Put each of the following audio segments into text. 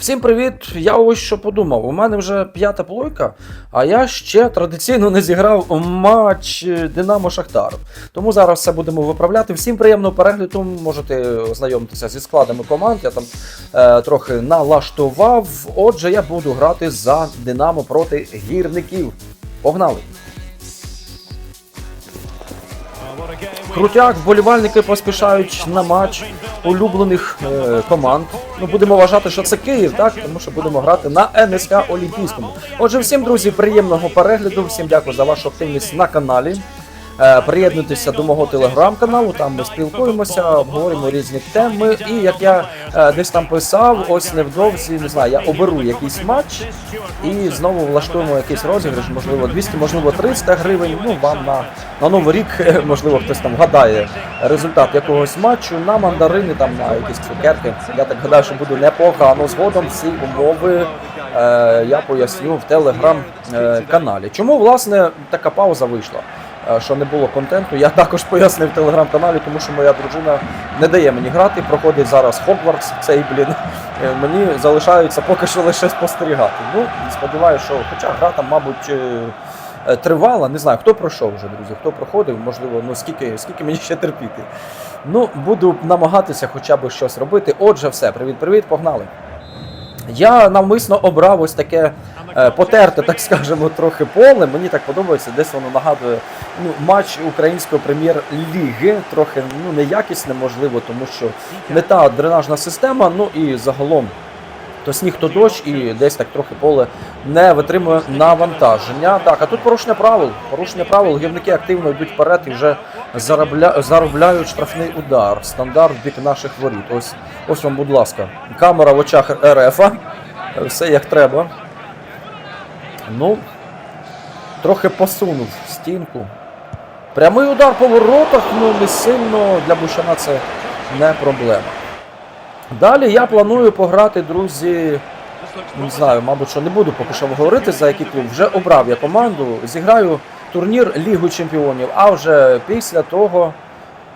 Всім привіт! Я ось що подумав. У мене вже п'ята плойка, а я ще традиційно не зіграв матч Динамо Шахтар. Тому зараз все будемо виправляти. Всім приємного перегляду. Можете ознайомитися зі складами команд. Я там е, трохи налаштував. Отже, я буду грати за Динамо проти гірників. Погнали! Крутяк, вболівальники поспішають на матч улюблених е, команд. Ну будемо вважати, що це Київ, так тому що будемо грати на НСК Олімпійському. Отже, всім друзі, приємного перегляду. Всім дякую за вашу активність на каналі. Е, Приєднуйтеся до мого телеграм-каналу, там ми спілкуємося, обговорюємо різні теми. І як я е, десь там писав, ось невдовзі не знаю, я оберу якийсь матч і знову влаштуємо якийсь розіграш, можливо, 200, можливо, 300 гривень. Ну вам на, на новий рік, можливо, хтось там гадає результат якогось матчу на мандарини, там на якісь цукерки. Я так гадаю, що буде непогано. Згодом всі умови е, я поясню в телеграм-каналі. Чому власне така пауза вийшла? Е, Що не було контенту, я також пояснив в телеграм-каналі, тому що моя дружина не дає мені грати. Проходить зараз Хогвартс, цей блін. Е, Мені залишається поки що лише спостерігати. Ну, сподіваюся, що хоча гра там, мабуть, е, тривала. Не знаю, хто пройшов вже, друзі, хто проходив, можливо, ну скільки, скільки мені ще терпіти. Ну, буду намагатися хоча б щось робити. Отже, все, привіт-привіт, погнали. Я навмисно обрав ось таке потерте, так скажемо, трохи поле. Мені так подобається, десь воно нагадує ну, матч української прем'єр-ліги. Трохи ну, неякісне, можливо, тому що не та дренажна система, ну і загалом. То сніг, то дощ, і десь так трохи поле не витримує навантаження. Так, а тут порушення правил. Порушення правил, гірники активно йдуть вперед і вже заробля... заробляють штрафний удар. Стандарт в бік наших воріт. Ось, ось вам, будь ласка, камера в очах РФ. Все як треба. Ну, трохи посунув стінку. Прямий удар по воротах, ну не сильно для Бущана це не проблема. Далі я планую пограти, друзі. Не знаю, мабуть, що не буду поки що говорити за який клуб. Вже обрав я команду, зіграю турнір Лігу Чемпіонів, а вже після того,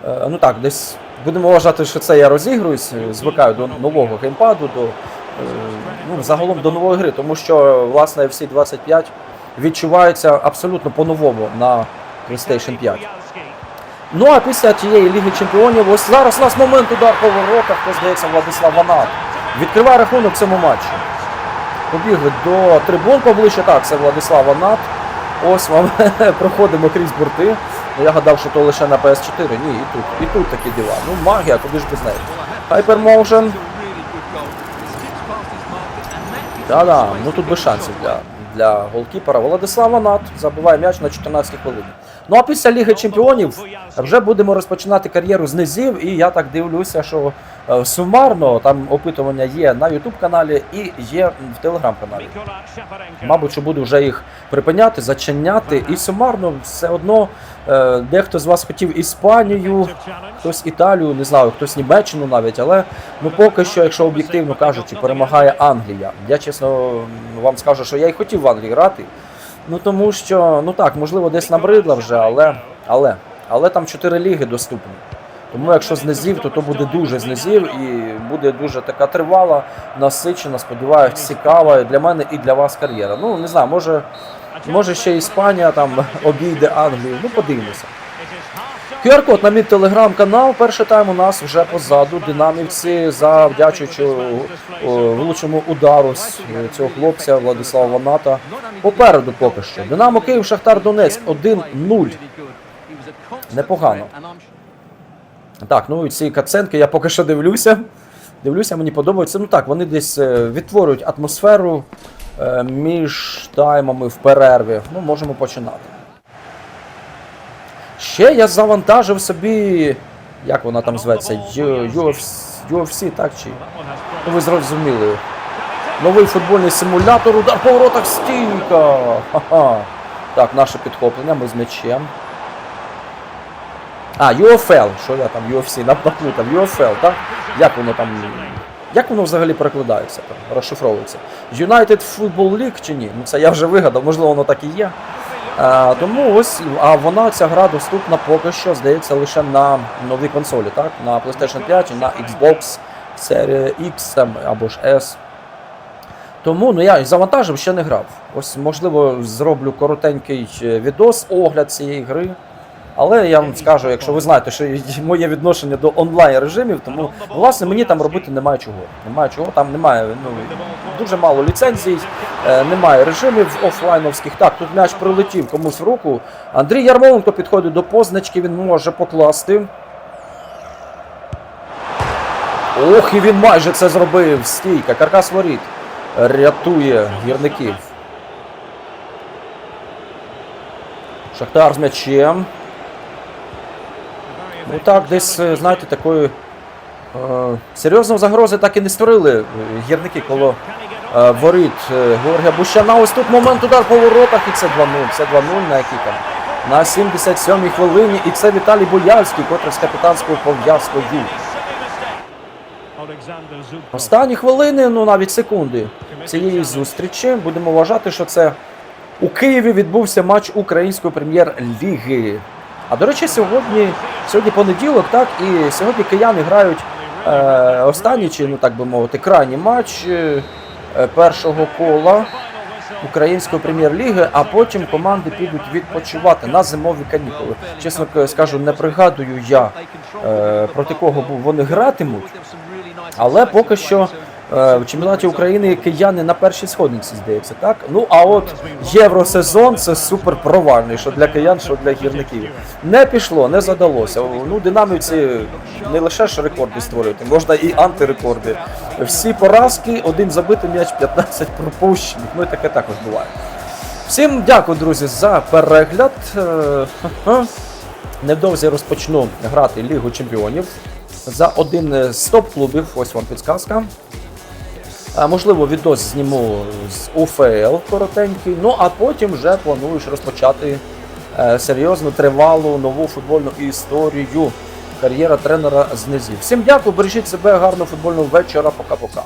е, ну так, десь будемо вважати, що це я розігруюсь, звикаю до нового геймпаду, до, е, ну, загалом до нової гри, тому що, власне, всі 25 відчуваються абсолютно по-новому на PlayStation 5. Ну а після тієї Ліги Чемпіонів, ось зараз у нас момент удар по воротах, то здається, Владислав Ванат. Відкриває рахунок цьому матчі. Побігли до трибун поближче. Так, це Владислав Ванат. Ось вам проходимо крізь борти. Я гадав, що то лише на PS4. Ні, і тут, і тут такі діла. Ну, магія, куди ж без неї. Hypermotion. Да-да, ну тут без шансів для, для голкіпера. Владислав над забиває м'яч на 14 хвилині. Ну а після Ліги Чемпіонів вже будемо розпочинати кар'єру з низів, і я так дивлюся, що е, сумарно там опитування є на YouTube каналі і є в телеграм-каналі. Мабуть, що буду вже їх припиняти, зачиняти, і сумарно все одно е, дехто з вас хотів Іспанію, хтось Італію, не знаю, хтось Німеччину навіть, але ну поки що, якщо об'єктивно кажучи, перемагає Англія. Я чесно вам скажу, що я й хотів в Англії грати. Ну тому що, ну так, можливо, десь набридла вже, але, але, але там чотири ліги доступні. Тому якщо з низів, то то буде дуже з низів і буде дуже така тривала, насичена, сподіваюся, цікава для мене і для вас кар'єра. Ну, не знаю, може, може ще Іспанія там обійде Англію. Ну, подивимося. QR-код на мій телеграм-канал. Перший тайм у нас вже позаду. Динамівці, завдячуючи о, влучному удару е, цього хлопця Владислава Ваната. Попереду поки що. Динамо Київ, Шахтар Донецьк 1-0. Непогано. Так, ну і ці каценки я поки що дивлюся. Дивлюся, мені подобається. Ну так, вони десь е, відтворюють атмосферу е, між таймами в перерві. Ну, можемо починати. Ще я завантажив собі. Як вона там зветься? UFC, UFC, так чи? Ну ви зрозуміли. Новий футбольний симулятор, удар по воротах стійка. Ха-ха. Так, наше підхоплення, ми з м'ячем. А, UFL, що я там UFC наплутав, UFL, так? Як воно там. Як воно взагалі перекладається, там, розшифровується? United Football League чи ні? Ну це я вже вигадав, можливо, воно так і є. А, тому ось, а вона ця гра доступна поки що, здається, лише на новій консолі, так? На PlayStation 5 на Xbox Series X або ж S. Тому ну я завантажив, ще не грав. Ось, можливо, зроблю коротенький е, відос, огляд цієї гри. Але я вам скажу, якщо ви знаєте, що моє відношення до онлайн режимів, тому власне мені там робити немає чого. Немає чого, там немає ну, дуже мало ліцензій, е, немає режимів офлайновських. Так, тут м'яч прилетів комусь в руку. Андрій Ярмоленко підходить до позначки, він може покласти. Ох, і він майже це зробив. Стійка. Каркас воріт рятує гірників. Шахтар з м'ячем. Ну так, десь, е, знаєте, такої е, серйозної загрози так і не створили е, гірники коло е, воріт е, Георгія Бущана. Ось тут момент удар по воротах, і це 2-0. Це 2-0 на якій там. На 77-й хвилині. І це Віталій Бояльський, котрий з капітанською пов'язкою. Останні хвилини, ну навіть секунди цієї зустрічі. Будемо вважати, що це у Києві відбувся матч української прем'єр-ліги. А до речі, сьогодні, сьогодні понеділок, так, і сьогодні кияни грають е, останній, чи ну так би мовити, крайній матч е, першого кола української прем'єр-ліги, а потім команди підуть відпочивати на зимові канікули. Чесно скажу, не пригадую я е, проти кого вони гратимуть. Але поки що в чемпіонаті України кияни на першій сходниці, здається, так? Ну а от євросезон це супер провальний, що для киян, що для гірників. Не пішло, не задалося. Ну, динамівці не лише ж рекорди створювати, можна і антирекорди. Всі поразки, один забитий м'яч, 15 пропущених. Ну і таке також буває. Всім дякую, друзі, за перегляд. Е. Невдовзі розпочну грати Лігу Чемпіонів за один з топ-клубів. Ось вам підсказка. Можливо, відос зніму з УФЛ коротенький. Ну а потім вже плануєш розпочати е, серйозну, тривалу нову футбольну історію. Кар'єра тренера з низів. Всім дякую, бережіть себе, гарного футбольного вечора. Пока-пока.